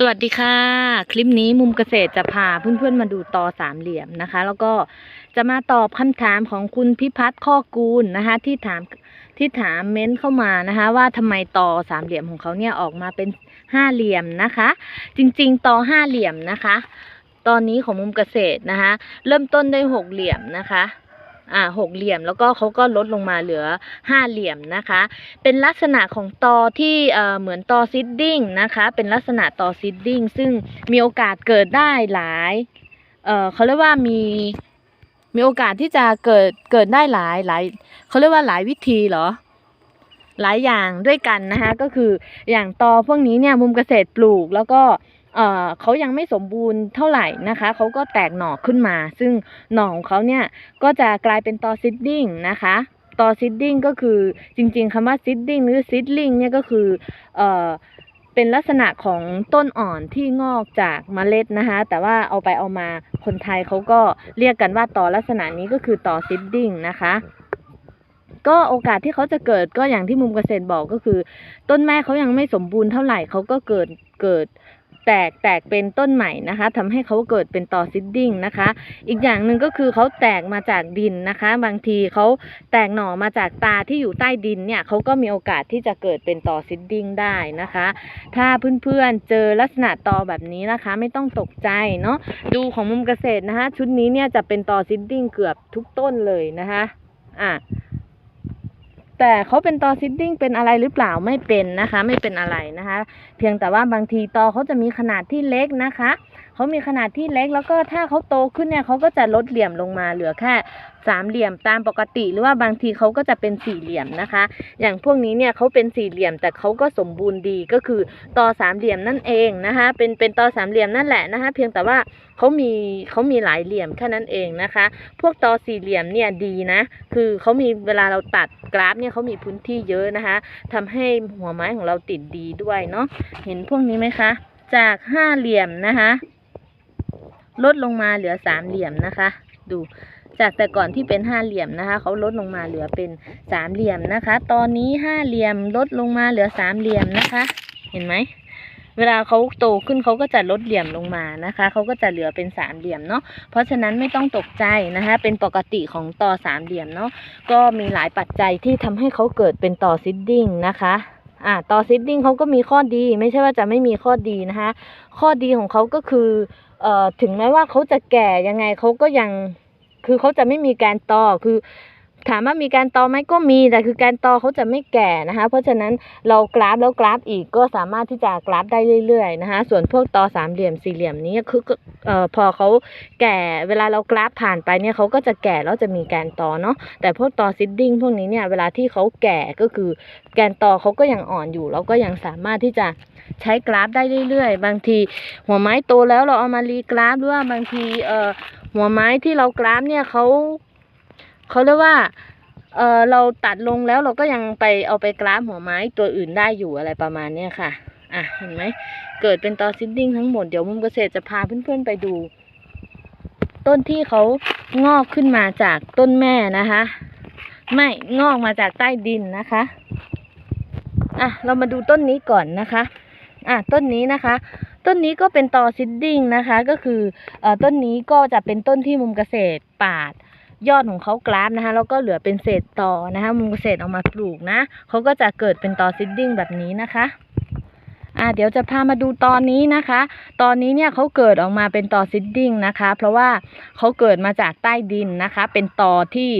สวัสดีค่ะ คลิปนี้มุมเกษตรจะพาเพื่อนๆมาดูตอสามเหลี่ยมนะคะ แล้วก็จะมาตอบคำถามของคุณพิพัฒน์ข้อกูลนะคะ ที่ถามที่ถามเม้นเข้ามานะคะ ว่าทำไมตอสามเหลี่ยมของเขาเนี่ยออกมาเป็นห้าเหลี่ยมนะคะ จริงๆตอห้าเหลี่ยมนะคะ ตอนนี้ของมุมเกษตรนะคะ เริ่มต้นด้วยหกเหลี่ยมนะคะ อ่าหกเหลี่ยมแล้วก็เขาก็ลดลงมาเหลือห้าเหลี่ยมนะคะ เป็นลักษณะของตอที่เอ่อเหมือนตอซิดดิ้งนะคะ เป็นลักษณะตอซิดดิ้งซึ่งมีโอกาสเกิดได้หลายเอ่อเขาเรียกว่ามีมีโอกาสที่จะเกิดเกิดได้หลายหลายเขาเรียกว่าหลายวิธีเหรอหลายอย่างด้วยกันนะคะก็คืออย่างตอพวกนี้เนี่ยมุมเกษตรปลูกแล้วก็ เอ่อเขายังไม่สมบูรณ์เท่าไหร่นะคะเขาก็แตกหน่อขึ้นมา ซึ่งหน่อของเขาเนี่ยก็จะกลายเป็นตอซิดดิ้งนะคะตอซิดดิ้งก็คือจริงๆคำว่าซิดดิ้งหรือซิดลิงเนี่ยก็คือเอ่อเป็นลักษณะของต้นอ่อนที่งอกจากเมล็ดนะคะแต่ว่าเอาไปเอามาคนไทยเขาก็เรียกกันว่าตอลักษณะนี้ก็คือตอซิดดิ้งนะคะก็โอกาสที่เขาจะเกิดก็อย่างที่มุมเกษตรบอกก็คือ ต้นแม่เขายังไม่สมบูรณ์เท่าไหร่เขาก็เกิดเกิด แตกแตกเป็นต้นใหม่นะคะทำให้เขาเกิดเป็นตอซิดดิ้งนะคะ อีกอย่างหนึ่งก็คือเขาแตกมาจากดินนะคะ บางทีเขาแตกหน่อมาจากตาที่อยู่ใต้ดินเนี่ยเขาก็มีโอกาสที่จะเกิดเป็นตอซิดดิ้งได้นะคะ ถ้าเพื่อนๆเจอลักษณะตอแบบนี้นะคะ ไม่ต้องตกใจเนาะดูของมุมเกษตรนะคะ ชุดนี้เนี่ยจะเป็นตอซิดดิ้งเกือบทุกต้นเลยนะคะอะ แต่เขาเป็นตอซิดดิ้งเป็นอะไรหรือเปล่าไม่เป็นนะคะ ไม่เป็นอะไรนะคะ เพียงแต่ว่าบางทีตอเขาจะมีขนาดที่เล็กนะคะเขามีขนาดที่เล็กแล้วก็ถ้าเขาโตขึ้นเนี่ยเขาก็จะลดเหลี่ยมลงมาเหลือแค่สามเหลี่ยมตามปกติ หรือว่าบางทีเขาก็จะเป็นสี่เหลี่ยมนะคะ อย่างพวกนี้เนี่ยเขาเป็นสี่เหลี่ยมแต่เขาก็สมบูรณ์ดีก็คือตอสามเหลี่ยมนั่นเองนะคะ เป็นเป็นตอสามเหลี่ยมนั่นแหละนะคะ เพียงแต่ว่าเขามีเขามีหลายเหลี่ยมแค่นั้นเองนะคะ พวกตอสี่เหลี่ยมเนี่ยดีนะ คือเขามีเวลาเราตัดกราฟเนี่ยเขามีพื้นที่เยอะนะคะทำให้หัวไม้ของเราติดดีด้วยเนาะเห็นพวกนี้ไหมคะ จากห้าเหลี่ยมนะคะ ลดลงมาเหลือสามเหลี่ยมนะคะ ดู จากแต่ก่อนที่เป็นห้าเหลี่ยมนะคะเขาลดลงมาเหลือเป็นสามเหลี่ยมนะคะ ตอนนี้ห้าเหลี่ยมลดลงมาเหลือสามเหลี่ยมนะคะ เห็นไหมเวลาเขาโตขึ้นเขาก็จะลดเหลี่ยมลงมานะคะ เขาก็จะเหลือเป็นสามเหลี่ยมเนาะ เพราะฉะนั้นไม่ต้องตกใจนะคะ เป็นปกติของต่อสามเหลี่ยมเนาะ ก็มีหลายปัจจัยที่ทำให้เขาเกิดเป็นต่อซิดดิ้งนะคะ อ่า ต่อซิดดิ้งเขาก็มีข้อดี ไม่ใช่ว่าจะไม่มีข้อดีนะคะ ข้อดีของเขาก็คือ เอ่อ ถึงแม้ว่าเขาจะแก่ยังไงเขาก็ยัง คือเขาจะไม่มีการตอคือถามว่ามีการตอไหมก็มีแต่คือการตอเขาจะไม่แก่นะคะ เพราะฉะนั้นเรากราฟแล้วกราฟอีกก็สามารถที่จะกราฟได้เรื่อยๆนะคะส่วนพวกตอสามเหลี่ยมสี่เหลี่ยมนี้คือเอ่อพอเขาแก่เวลาเรากราฟผ่านไปเนี่ยเขาก็จะแก่แล้วจะมีการตอเนาะแต่พวกตอซิดดิ้งพวกนี้เนี่ยเวลาที่เขาแก่ก็คือแกนตอเขาก็ยังอ่อนอยู่แล้วก็ยังสามารถที่จะใช้กราฟได้เรื่อยๆ บางทีหัวไม้โตแล้วเราเอามารีกราฟหรือว่าบางทีเอ่อ หัวไม้ที่เรากราฟเนี่ยเขาเขาเรียกว่าเออเราตัดลงแล้วเราก็ยังไปเอาไปกราฟหัวไม้ตัวอื่นได้อยู่อะไรประมาณเนี้ยค่ะ อะเห็นไหมเกิดเป็นตอซิดดิ้งทั้งหมดเดี๋ยวมุมเกษตรจะพาเพื่อนๆไปดู ต้นที่เขางอกขึ้นมาจากต้นแม่นะคะ ไม่งอกมาจากใต้ดินนะคะอะเรามาดูต้นนี้ก่อนนะคะ อะต้นนี้นะคะ ต้นนี้ก็เป็นตอซิดดิ้งนะคะ ก็คืออต้นนี้ก็จะเป็นต้นที่มุมเกษตรปาด ยอดของเขากราฟนะคะแล้วก็เหลือเป็นเศษตอนะคะ มุมเกษตรเอามาปลูกนะเขาก็จะเกิดเป็นตอซิดดิ้งแบบนี้นะคะ่าเดี๋ยวจะพามาดูตอนนี้นะคะ ตอนนี้เนี่ยเขาเกิดออกมาเป็นตอซิดดิ้งนะคะ เพราะว่าเขาเกิดมาจากใต้ดินนะคะ เป็นตอที่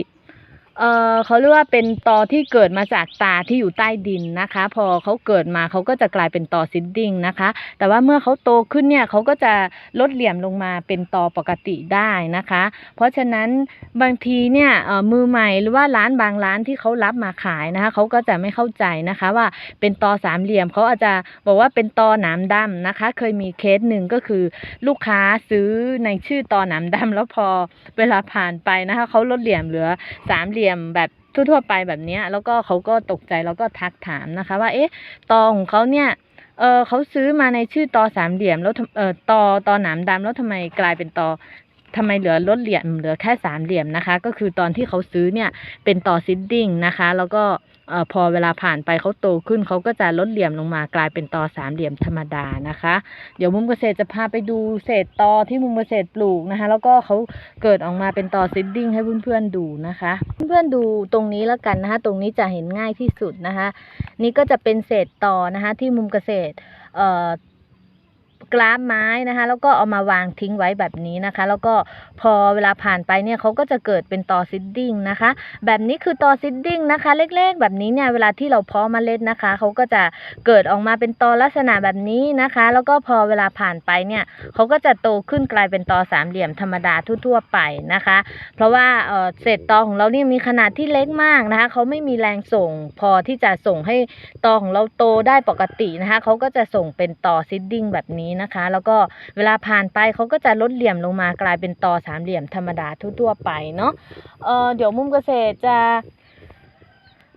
เอ่อเขาเรียกว่าเป็นตอที่เกิดมาจากตาที่อยู่ใต้ดินนะคะ พอเขาเกิดมาเขาก็จะกลายเป็นตอซิดดิ้งนะคะ แต่ว่าเมื่อเขาโตขึ้นเนี่ยเขาก็จะลดเหลี่ยมลงมาเป็นตอปกติได้นะคะ เพราะฉะนั้นบางทีเนี่ยเอ่อมือใหม่หรือว่าร้านบางร้านที่เขารับมาขายนะคะเขาก็จะไม่เข้าใจนะคะว่าเป็นตอสามเหลี่ยมเขาอาจจะบอกว่าเป็นตอหนามดำนะคะ เคยมีเคสหนึ่งก็คือลูกค้าซื้อในชื่อตอหนามดำแล้วพอเวลาผ่านไปนะคะเขาลดเหลี่ยมเหลือสามเหลี่ยมี่ยมแบบทั่วๆไปแบบนี้แล้วก็เขาก็ตกใจแล้วก็ทักถามนะคะ ว่าเอ๊ะตอของเขาเนี่ยเออเขาซื้อมาในชื่อตอสามเหลี่ยมแล้วเออตอตอหนามดำแล้วทำไมกลายเป็นตอทำไมเหลือลดเหลี่ยมเหลือแค่สามเหลี่ยมนะคะ ก็คือตอนที่เขาซื้อเนี่ยเป็นตอซิดดิ้งนะคะ แล้วก็ อพอเวลาผ่านไปเขาโตขึ้นเขาก็จะลดเหลี่ยมลงมากลายเป็นตอสามเหลี่ยมธรรมดานะคะ เดี๋ยวมุมเกษตรจะพาไปดูเศษตอที่มุมเกษตรปลูกนะคะ แล้วก็เขาเกิดออกมาเป็นตอซิดดิ้งให้เพื่อนๆดูนะคะ เพื่อนๆดูตรงนี้แล้วกันนะคะ ตรงนี้จะเห็นง่ายที่สุดนะคะ นี่ก็จะเป็นเศษตอนะคะ ที่มุมเกษตรเอ่อ กราฟไม้นะคะ แล้วก็เอามาวางทิ้งไว้แบบนี้นะคะ แล้วก็พอเวลาผ่านไปเนี่ยเขาก็จะเกิดเป็นตอซิดดิ้งนะคะ แบบนี้คือตอซิดดิ้งนะคะ เล็กๆ แบบนี้เนี่ยเวลาที่เราเพาะเมล็ดนะคะเขาก็จะเกิดออกมาเป็นตอลักษณะแบบนี้นะคะ แล้วก็พอเวลาผ่านไปเนี่ยเขาก็จะโตขึ้นกลายเป็นตอสามเหลี่ยมธรรมดาทั่วๆไปนะคะ เพราะว่าเออเศษตอของเราเนี่ยมีขนาดที่เล็กมากนะคะเขาไม่มีแรงส่งพอที่จะส่งให้ตอของเราโตได้ปกตินะคะเขาก็จะส่งเป็นตอซิดดิ้งแบบนี้นะคะ แล้วก็เวลาผ่านไปเขาก็จะลดเหลี่ยมลงมากลายเป็นตอสามเหลี่ยมธรรมดาทั่วๆไปเนาะเออเดี๋ยวมุมเกษตรจะ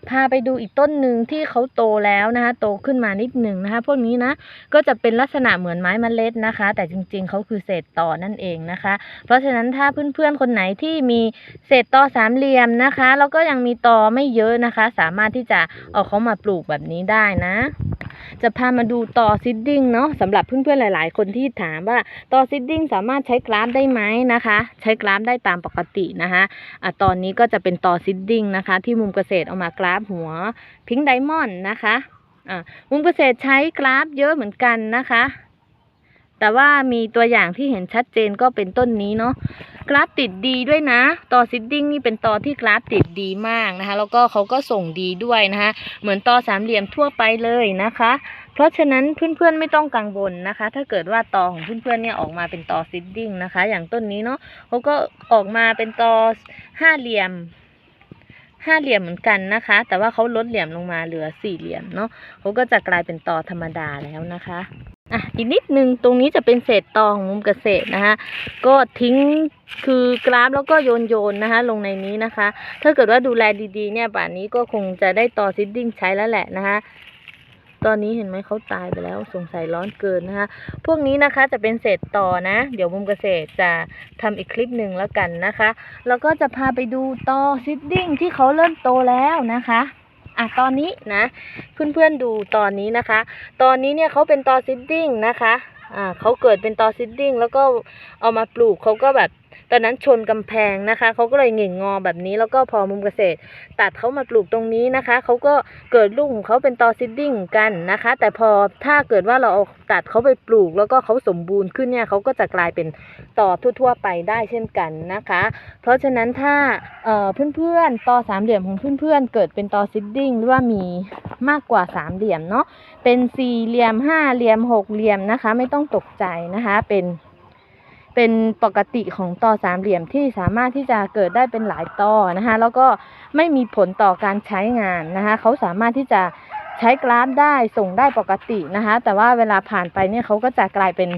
พาไปดูอีกต้นหนึ่งที่เขาโตแล้วนะคะโตขึ้นมานิดหนึ่งนะคะพวกนี้นะก็จะเป็นลักษณะเหมือนไม้เมล็ดนะคะ แต่จริงๆเขาคือเศษตอนั่นเองนะคะ เพราะฉะนั้นถ้าเพื่อนๆคนไหนที่มีเศษตอสามเหลี่ยมนะคะแล้วก็ยังมีตอไม่เยอะนะคะ สามารถที่จะเอาเขามาปลูกแบบนี้ได้นะ จะพามาดูต่อซิดดิ้งเนาะสำหรับเพื่อนๆหลาย ๆ คนที่ถามว่าต่อซิดดิ้งสามารถใช้กราฟได้ไหมนะคะ ใช้กราฟได้ตามปกตินะคะอะตอนนี้ก็จะเป็นต่อซิดดิ้งนะคะ ที่มุมเกษตรเอามากราฟหัวพิงค์ไดมอนด์นะคะอะมุมเกษตรใช้กราฟเยอะเหมือนกันนะคะแต่ว่ามีตัวอย่างที่เห็นชัดเจนก็เป็นต้นนี้เนาะ กราฟติดดีด้วยนะ ต่อซิดดิ้งนี่เป็นต่อที่กราฟติดดีมากนะคะ แล้วก็เขาก็ส่งดีด้วยนะคะ เหมือนต่อสามเหลี่ยมทั่วไปเลยนะคะ เพราะฉะนั้นเพื่อนๆไม่ต้องกังวลนะคะ ถ้าเกิดว่าต่อของเพื่อนๆเนี่ยออกมาเป็นต่อซิดดิ้งนะคะ อย่างต้นนี้เนาะเขาก็ออกมาเป็นต่อห้าเหลี่ยมห้าเหลี่ยมเหมือนกันนะคะ แต่ว่าเขาลดเหลี่ยมลงมาเหลือสี่เหลี่ยมเนาะเขาก็จะกลายเป็นต่อธรรมดาแล้วนะคะ อะอีกนิดนึงตรงนี้จะเป็นเศษตอของมุมเกษตรนะคะก็ทิ้งคือกราฟแล้วก็โยนโยนนะคะลงในนี้นะคะ ถ้าเกิดว่าดูแลดีๆเนี่ยป่านนี้ก็คงจะได้ตอซิดดิ้งใช้แล้วแหละนะคะตอนนี้เห็นไหมเขาตายไปแล้วสงสัยร้อนเกินนะคะ พวกนี้นะคะจะเป็นเศษต่อนะ เดี๋ยวมุมเกษตรจะทำอีกคลิปหนึ่งแล้วกันนะคะ แล้วก็จะพาไปดูตอซิดดิ้งที่เขาเริ่มโตแล้วนะคะ อะตอนนี้นะ เพื่อนๆดูตอนนี้นะคะ ตอนนี้เนี่ยเขาเป็นตอซิดดิ้งนะคะอ่าเขาเกิดเป็นตอซิดดิ้งแล้วก็เอามาปลูกเขาก็แบบ ตอนนั้นชนกำแพงนะคะเขาก็เลยเหง่งงอแบบนี้แล้วก็พอมุมเกษตร ตัดเขามาปลูกตรงนี้นะคะเขาก็เกิดลูกของเขาเป็นตอซิดดิ้งกันนะคะ แต่พอถ้าเกิดว่าเราเอาตัดเขาไปปลูก แล้วก็เขาสมบูรณ์ขึ้นเนี่ยเขาก็จะกลายเป็นตอทั่ว ๆ ไปได้เช่นกันนะคะ เพราะฉะนั้นถ้าเอ่อเพื่อนๆตอสามเหลี่ยมของเพื่อนๆเกิดเป็นตอซิดดิ้งหรือว่ามีมากกว่าสามเหลี่ยมเนาะเป็นสี่เหลี่ยมห้าเหลี่ยมหกเหลี่ยมนะคะ ไม่ต้องตกใจนะคะเป็น เป็นปกติของตอสามเหลี่ยมที่สามารถที่จะเกิดได้เป็นหลายตอนะคะแล้วก็ไม่มีผลต่อการใช้งานนะคะเขาสามารถที่จะใช้กราฟได้ส่งได้ปกตินะคะแต่ว่าเวลาผ่านไปเนี่ยเขาก็จะกลายเป็น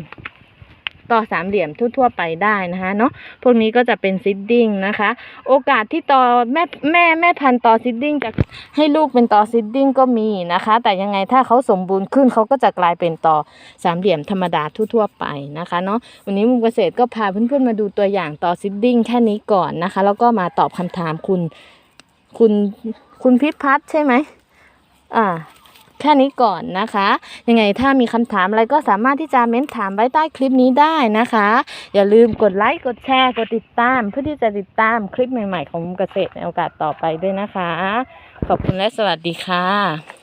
ต่อสามเหลี่ยมทั่วๆไปได้นะคะเนาะพวกนี้ก็จะเป็นซิดดิ้งนะคะ โอกาสที่ตอแม่แม่แม่พันธุ์ตอซิดดิ้งจะให้ลูกเป็นตอซิดดิ้งก็มีนะคะ แต่ยังไงถ้าเขาสมบูรณ์ขึ้นเขาก็จะกลายเป็นตอสามเหลี่ยมธรรมดาทั่วๆไปนะคะเนาะวันนี้มุมเกษตรก็พาเพื่อนๆมาดูตัวอย่างต่อซิดดิ้งแค่นี้ก่อนนะคะ แล้วก็มาตอบคำถามคุณคุณคุณพิพัฒน์ใช่ไหมอ่า แค่นี้ก่อนนะคะ ยังไงถ้ามีคำถามอะไรก็สามารถที่จะเม้นถามไว้ใต้คลิปนี้ได้นะคะ อย่าลืมกดไลค์กดแชร์กดติดตาม เพื่อที่จะติดตามคลิปใหม่ๆ ของมุมเกษตรในโอกาสต่อไปด้วยนะคะ ขอบคุณและสวัสดีค่ะ